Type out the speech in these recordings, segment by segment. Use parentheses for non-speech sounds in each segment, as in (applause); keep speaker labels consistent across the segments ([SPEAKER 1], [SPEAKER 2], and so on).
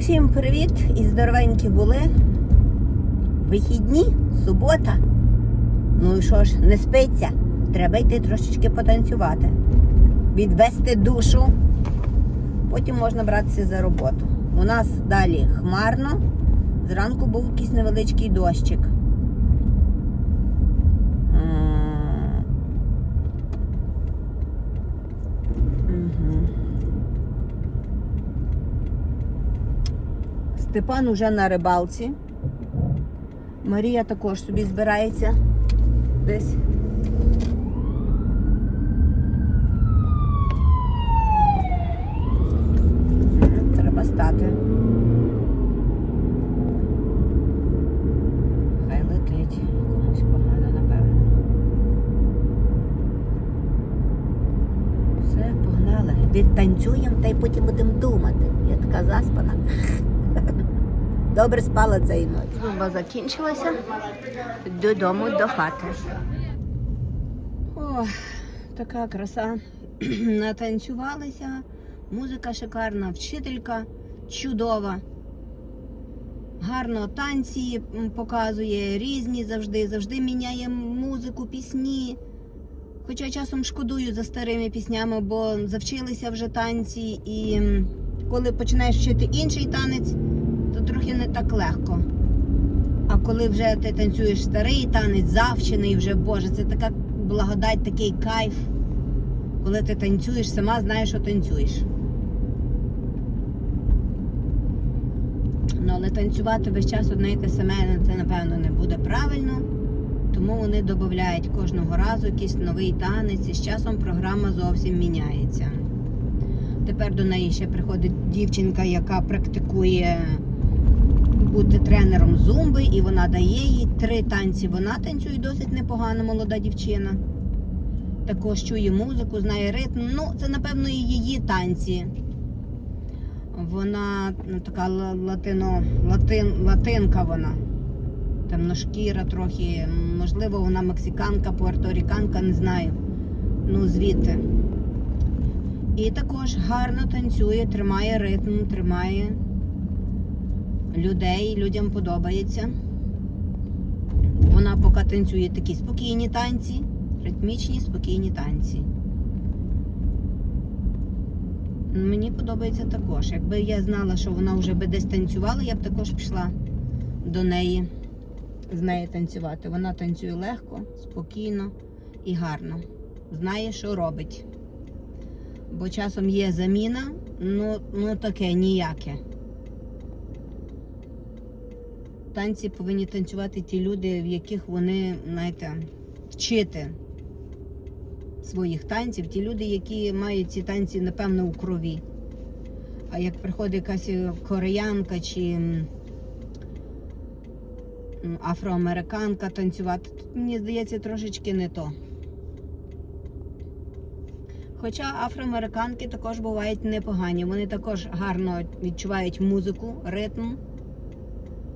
[SPEAKER 1] Усім привіт і здоровенькі були. Вихідні, субота. Ну і що ж, не спиться. Треба йти трошечки потанцювати, відвести душу. Потім можна братися за роботу. У нас далі хмарно. Зранку був якийсь невеличкий дощик. М. Мгм. Степан уже на рибалці. Марія також собі збирається десь. Мгм, Треба стати. Хай летить. Комусь погано, напевно. Все, погнали. Відтанцюємо та й потім будемо думати. Я така заспана. Добре спала цієї ночі. Зуба закінчилася. Додому до хати. О, така краса. (clears throat) Натанцювалися. Музика шикарна, вчителька чудова. Гарно танці показує, різні завжди, завжди міняє музику, пісні. Хоча часом шкодую за старими піснями, бо завчилися вже танці, і коли починаєш вчити інший танець, трохи не так легко. А коли вже ти танцюєш старий танець, завчений вже, Боже, це така благодать, такий кайф. Коли ти танцюєш, сама знаєш, що танцюєш. Ну, але танцювати весь час одне й те саме, це напевно не буде правильно. Тому вони додають кожного разу якийсь новий танець, і з часом програма зовсім міняється. Тепер до неї ще приходить дівчинка, яка практикує бути тренером зумби, і вона дає їй три танці. Вона танцює досить непогано, молода дівчина. Також чує музику, знає ритм. Ну, це, напевно, і її танці. Вона ну, така латино, латин, латинка вона. Темношкіра трохи. Можливо, вона мексиканка, пуерторіканка, не знаю. Ну, звідти. І також гарно танцює, тримає ритм, тримає людей, людям подобається. Вона поки танцює такі спокійні танці, ритмічні, спокійні танці. Мені подобається також. Якби я знала, що вона вже би десь танцювала, я б також пішла до неї з нею танцювати. Вона танцює легко, спокійно і гарно. Знає, що робить. Бо часом є заміна, ну, ну таке ніяке. Танці повинні танцювати ті люди, в яких вони, знаєте, вчити своїх танців, ті люди, які мають ці танці, напевно, у крові. А як приходить якась е, кореянка чи афроамериканка танцювати, то мені здається, трошечки не то. Хоча афроамериканки також бувають непогані, вони також гарно відчувають музику, ритм.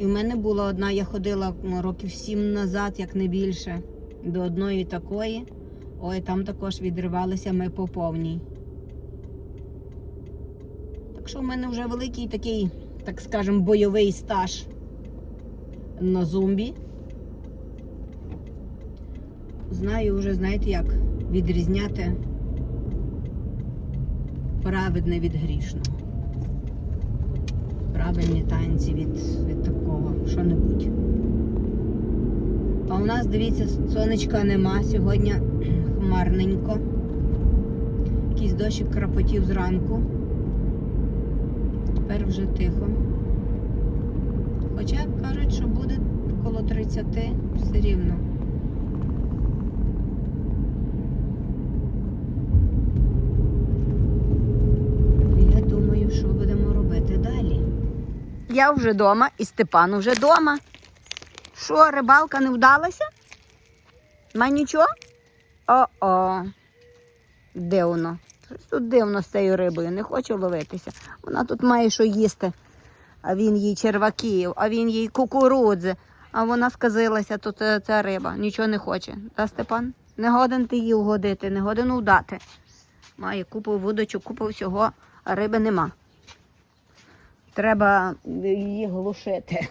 [SPEAKER 1] І в мене була одна, я ходила років сім назад, як не більше, до одної такої. Ой, там також відривалися ми по повній. Так що в мене вже великий такий, так скажемо, бойовий стаж на зумбі. Знаю вже, знаєте, як відрізняти праведне від грішного. Правильні танці від, від такого, що-небудь. А у нас, дивіться, сонечка нема. Сьогодні хмарненько. Якийсь дощик крапотів зранку. Тепер вже тихо. Хоча кажуть, що буде коло 30 все рівно. Я думаю, що будемо робити далі. Я вже вдома і Степан вже вдома. Що, рибалка не вдалася? Ма нічого? О-о. Дивно. Щось тут дивно з цією рибою, не хочу ловитися. Вона тут має що їсти. А він їй черваків, а він їй кукурудзи. А вона сказилася, тут е, ця риба, нічого не хоче. Та Степан? Не годен ти їй угодити, не годен удати. Має купу вудочок, купу всього, а риби нема. Треба її глушити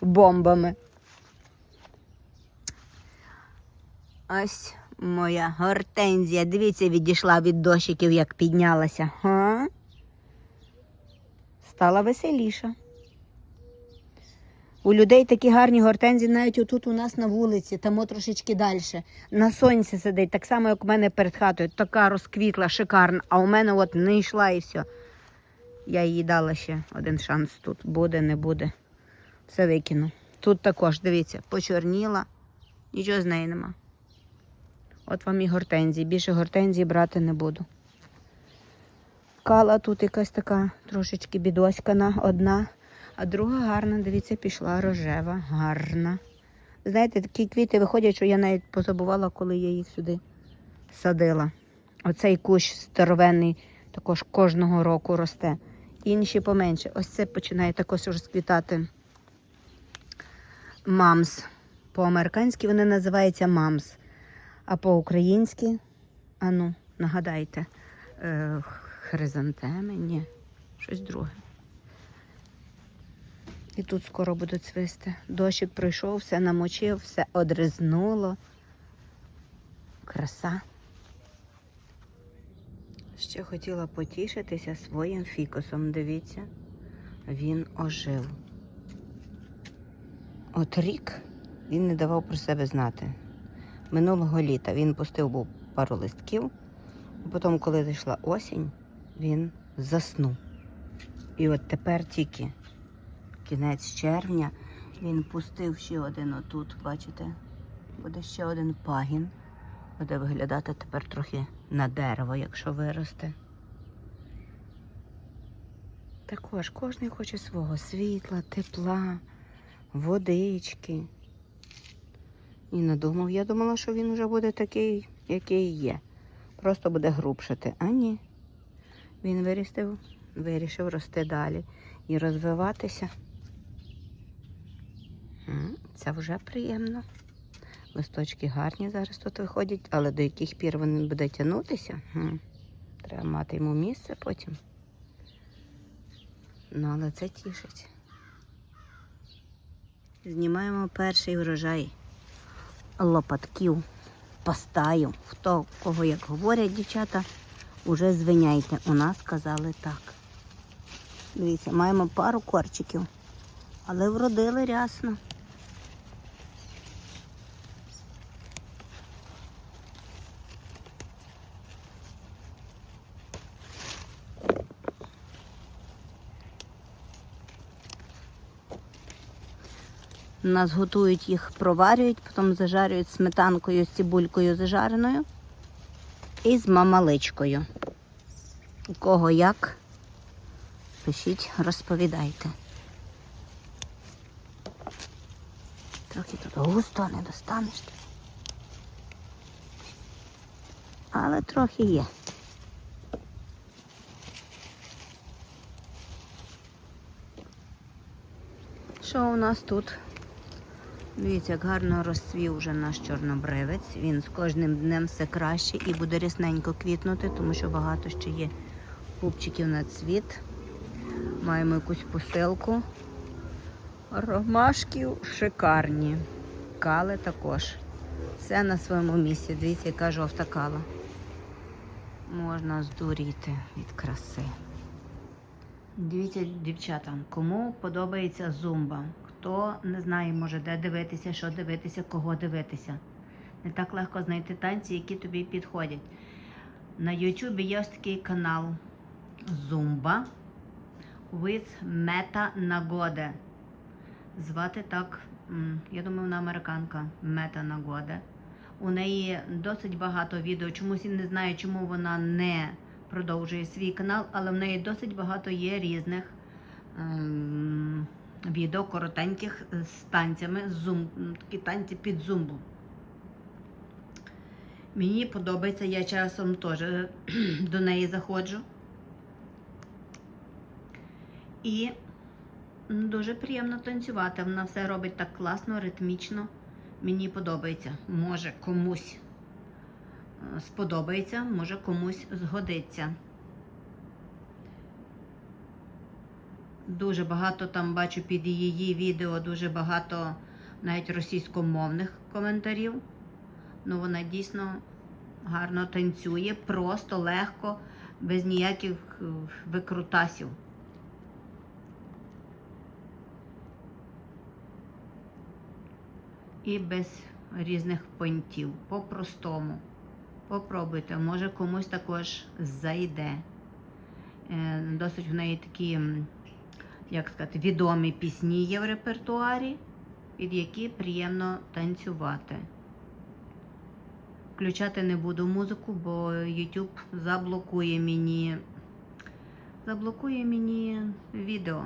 [SPEAKER 1] бомбами. Ось моя гортензія. Дивіться, відійшла від дощиків, як піднялася. Га? Стала веселіша. У людей такі гарні гортензії, навіть отут у нас на вулиці, там трошечки далі. На сонці сидить, так само, як у мене перед хатою. Така розквітла, шикарна, а у мене от не йшла і все. Я їй дала ще один шанс тут. Буде, не буде. Все викину. Тут також, дивіться, почорніла, нічого з неї нема. От вам і гортензії. Більше гортензії брати не буду. Кала тут якась така трошечки бідоськана одна, а друга гарна, дивіться, пішла рожева, гарна. Знаєте, такі квіти виходять, що я навіть позабувала, коли я їх сюди садила. Оцей кущ здоровенний також кожного року росте. Інші поменше. Ось це починає також розквітати мамс. По-американськи вони називаються мамс. А по-українськи, ану, нагадайте, е, хризантеми? Ні, щось друге. І тут скоро будуть цвисти. Дощик пройшов, все намочив, все одризнуло. Краса. Ще хотіла потішитися своїм фікусом. Дивіться, він ожив. От рік він не давав про себе знати. Минулого літа він пустив був пару листків, а потім, коли зайшла осінь, він заснув. І от тепер тільки кінець червня він пустив ще один отут, бачите? Буде ще один пагін. Буде виглядати тепер трохи на дерево, якщо виросте. Також кожен хоче свого світла, тепла, водички. І надумав, я думала, що він вже буде такий, який є. Просто буде грубшати. А ні. Він вирістив, вирішив рости далі і розвиватися. Це вже приємно. Листочки гарні зараз тут виходять, але до яких пір він буде тягнутися, треба мати йому місце потім. Ну, але це тішить. Знімаємо перший врожай лопатків, пастаю. Хто кого як говорять дівчата, уже звиняйте. У нас казали так. Дивіться, маємо пару корчиків, але вродили рясно. У нас готують їх, проварюють, потім зажарюють сметанкою з цибулькою зажареною і з мамаличкою. У кого як? Пишіть, розповідайте. Трохи тут густо не достанеш. Але трохи є. Що у нас тут? Дивіться, як гарно розцвів вже наш чорнобривець. Він з кожним днем все краще і буде рясненько квітнути, тому що багато ще є пупчиків на цвіт. Маємо якусь посилку. Ромашків шикарні. Кали також. Все на своєму місці. Дивіться, яка жовта кала. Можна здуріти від краси. Дивіться, дівчата, кому подобається зумба. Хто не знає, може де дивитися, що дивитися, кого дивитися. Не так легко знайти танці, які тобі підходять. На Ютубі є ось такий канал Zumba with Meta Nagode. Звати так, я думаю, вона американка Мета Нагоде. У неї досить багато відео. Чомусь я не знаю, чому вона не продовжує свій канал, але в неї досить багато є різних відео коротеньких е, з танцями, з зум, такі танці під зумбу. Мені подобається, я часом теж е, (clears throat) до неї заходжу. І дуже приємно танцювати. Вона все робить так класно, ритмічно. Мені подобається. Може комусь е, сподобається, може комусь згодиться. Дуже багато там бачу під її відео, дуже багато навіть російськомовних коментарів. Ну, вона дійсно гарно танцює, просто легко, без ніяких е, викрутасів. І без різних понтів. По-простому. Попробуйте, може комусь також зайде. Е, Досить в неї такі, як сказати, відомі пісні є в репертуарі, під які приємно танцювати. Включати не буду музику, бо YouTube заблокує мені, заблокує мені відео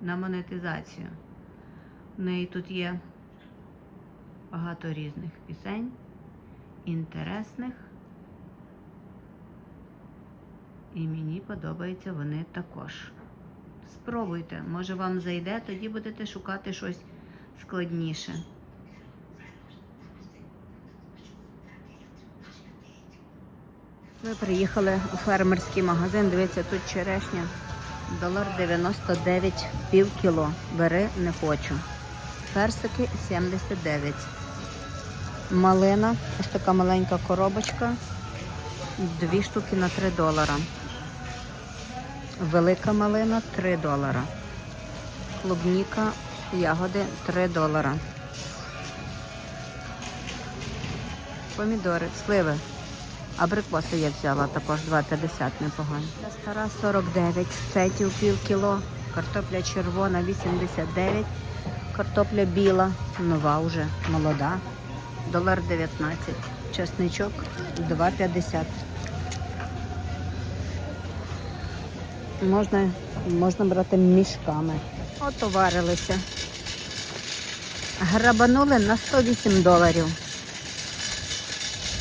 [SPEAKER 1] на монетизацію. В неї тут є багато різних пісень, інтересних. І мені подобаються вони також. Спробуйте, може вам зайде, тоді будете шукати щось складніше. Ми приїхали у фермерський магазин. Дивіться, тут черешня. Долар 99 пів кіло. Бери не хочу. Персики 79. Малина, ось така маленька коробочка. Дві штуки на 3 долара. Велика малина 3 долара. Клубніка, ягоди 3 долара. Помідори, сливи. Абрикоси я взяла також 2,50 непогані. Стара 49, цетів пів кіло, картопля червона 89, картопля біла, нова вже, молода, долар 19, чесничок 2,50. Можна, можна брати мішками. Отоварилися. Грабанули на 108 доларів.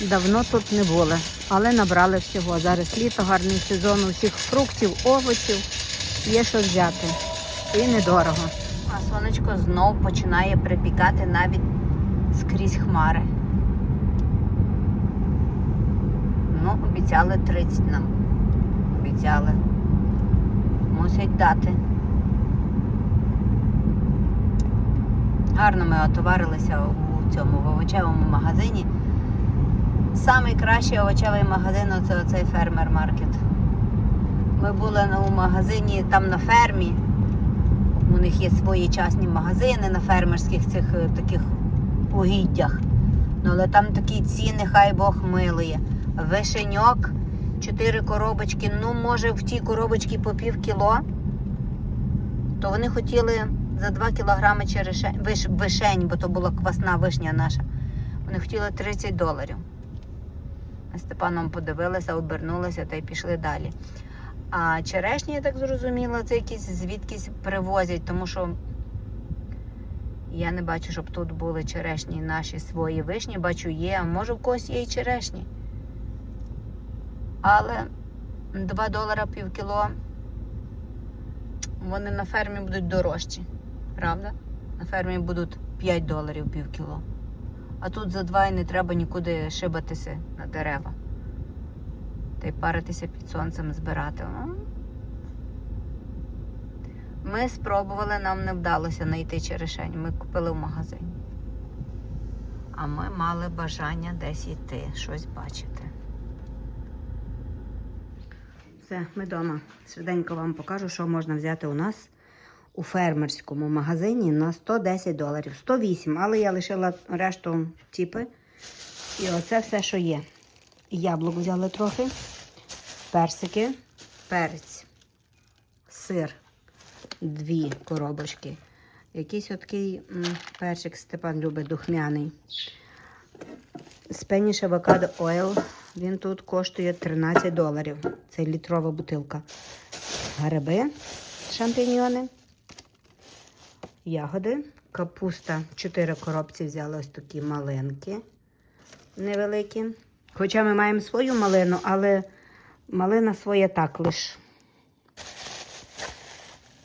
[SPEAKER 1] Давно тут не були, але набрали всього. Зараз літо, гарний сезон усіх фруктів, овочів. Є що взяти. І недорого. А сонечко знов починає припікати навіть скрізь хмари. Ну, обіцяли 30 нам. Обіцяли. Мусять дати. Гарно ми отоварилися у цьому овочевому магазині. Самий кращий овочевий магазин це оцей фермер маркет. Ми були у магазині там на фермі. У них є свої частні магазини на фермерських цих е, таких угіддях. Ну, але там такі ціни, хай Бог милує. Вишеньок, 4 коробочки, ну, може, в тій коробочці по пів кіло. То вони хотіли за 2 кілограми черешень, виш, вишень, бо то була квасна вишня наша. Вони хотіли 30 доларів. Ми Степаном подивилися, обернулися та й пішли далі. А черешні, я так зрозуміла, це якісь звідкись привозять, тому що я не бачу, щоб тут були черешні наші свої вишні. Бачу, є, а може в когось є і черешні. Але 2 долара пів кіло, вони на фермі будуть дорожчі. Правда? На фермі будуть 5 доларів пів кіло. А тут за два і не треба нікуди шибатися на дерева. Та й паритися під сонцем збирати. Ми спробували, нам не вдалося знайти черешень. Ми купили в магазині. А ми мали бажання десь йти, щось бачити. Все, ми вдома. Швиденько вам покажу, що можна взяти у нас у фермерському магазині на 110 доларів. 108, але я лишила решту тіпи. І оце все, що є. Яблук взяли трохи, персики, перець, сир, дві коробочки. Якийсь такий перчик Степан любить духмяний. Spanish Avocado Oil. Він тут коштує 13 доларів. Це літрова бутилка. Гриби, шампіньйони, ягоди, капуста. Чотири коробці взяли ось такі маленькі, невеликі. Хоча ми маємо свою малину, але малина своя так лиш.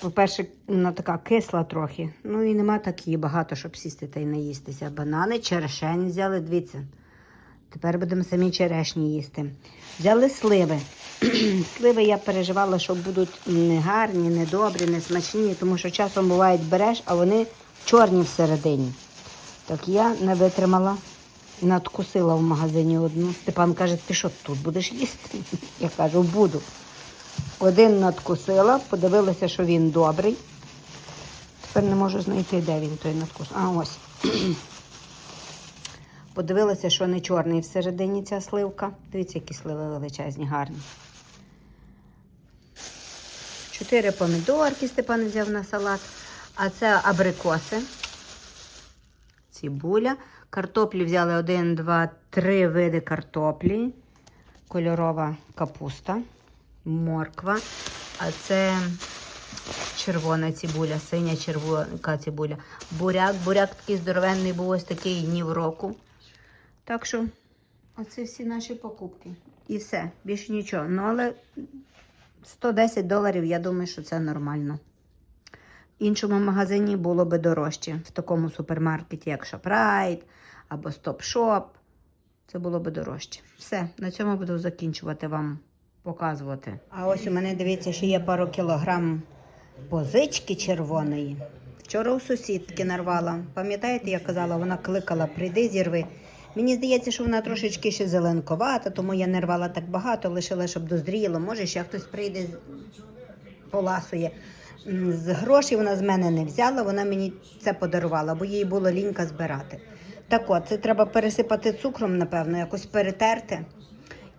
[SPEAKER 1] По-перше, вона така кисла трохи. Ну і нема так багато, щоб сісти та й наїстися. Банани, черешень взяли, дивіться. Тепер будемо самі черешні їсти. Взяли сливи. (clears throat) Сливи я переживала, що будуть не гарні, не добрі, не смачні, тому що часом бувають береш, а вони чорні всередині. Так я не витримала надкусила в магазині одну. Степан каже, ти що тут будеш їсти? (laughs) Я кажу, буду. Один надкусила, подивилася, що він добрий. Тепер не можу знайти, де він той надкус. А ось. (clears throat) Подивилася, що не чорний всередині ця сливка. Дивіться, які сливи величезні, гарні. Чотири помідорки Степан взяв на салат. А це абрикоси. Цибуля. Картоплі взяли один, два, три види картоплі. Кольорова капуста, морква. А це червона цибуля, синя червона цибуля. Буряк. Буряк такий здоровенний був ось такий ні в року. Так що, оце всі наші покупки. І все, більше нічого. Ну, але 110 доларів, я думаю, що це нормально. В іншому магазині було би дорожче. В такому супермаркеті, як Shoprite або Stop Shop. Це було би дорожче. Все, на цьому буду закінчувати вам показувати. А ось у мене, дивіться, ще є пару кілограм позички червоної. Вчора у сусідки нарвала. Пам'ятаєте, я казала, вона кликала, прийди, зірви. Мені здається, що вона трошечки ще зеленковата, тому я не рвала так багато, лишила, щоб дозріло. Може, ще хтось прийде, поласує. З грошей вона з мене не взяла, вона мені це подарувала, бо їй було лінька збирати. Так от, це треба пересипати цукром, напевно, якось перетерти.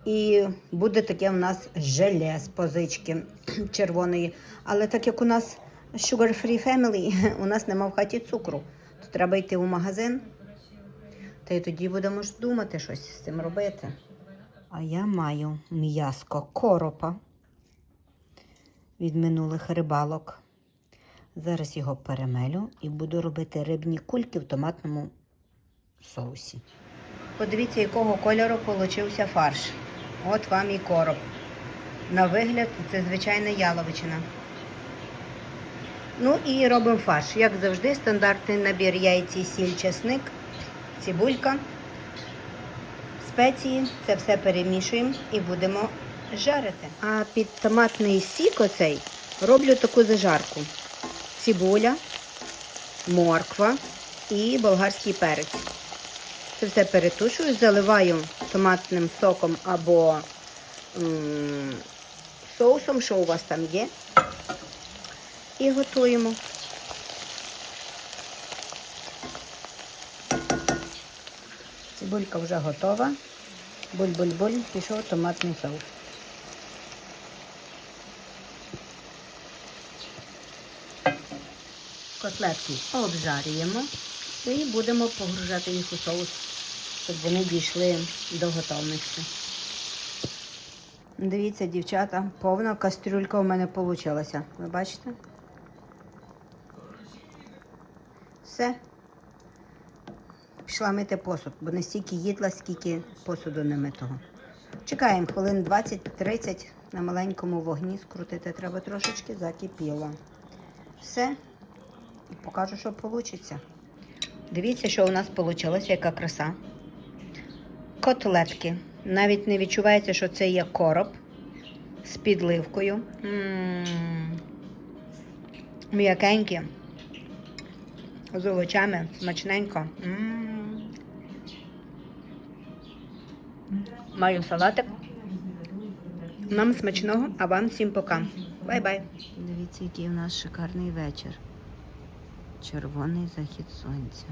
[SPEAKER 1] І буде таке у нас желе з позички (clears throat) червоної. Але так як у нас Sugar Free Family, (laughs) у нас нема в хаті цукру, то треба йти в магазин. Та й тоді будемо ж думати щось з цим робити. А я маю м'яско коропа від минулих рибалок. Зараз його перемелю і буду робити рибні кульки в томатному соусі. Подивіться, якого кольору получився фарш. От вам і короб. На вигляд це звичайна яловичина. Ну і робимо фарш. Як завжди, стандартний набір яйці, сіль, чесник, цибулька, спеції. Це все перемішуємо і будемо жарити. А під томатний сік оцей роблю таку зажарку. Цибуля, морква і болгарський перець. Це все перетушую, заливаю томатним соком або соусом, що у вас там є. І готуємо. Цибулька вже готова. Буль-буль-буль, пішов томатний соус. Котлетки обжарюємо і будемо погружати їх у соус, щоб вони дійшли до готовності. Дивіться, дівчата, повна кастрюлька у мене вийшла. Ви бачите? Все. Пішла мити посуд, бо не стільки їдла, скільки посуду не митого. Чекаємо хвилин 20-30 на маленькому вогні скрутити треба трошечки, закипіло. Все. Покажу, що вийде. Дивіться, що у нас вийшло, яка краса. Котлетки. Навіть не відчувається, що це є короб з підливкою. М. М'якенькі. З овочами, смачненько. М. Маю салатик. Нам смачного, а вам всім пока. Бай-бай. Дивіться, який у нас шикарний вечір. Червоний захід сонця.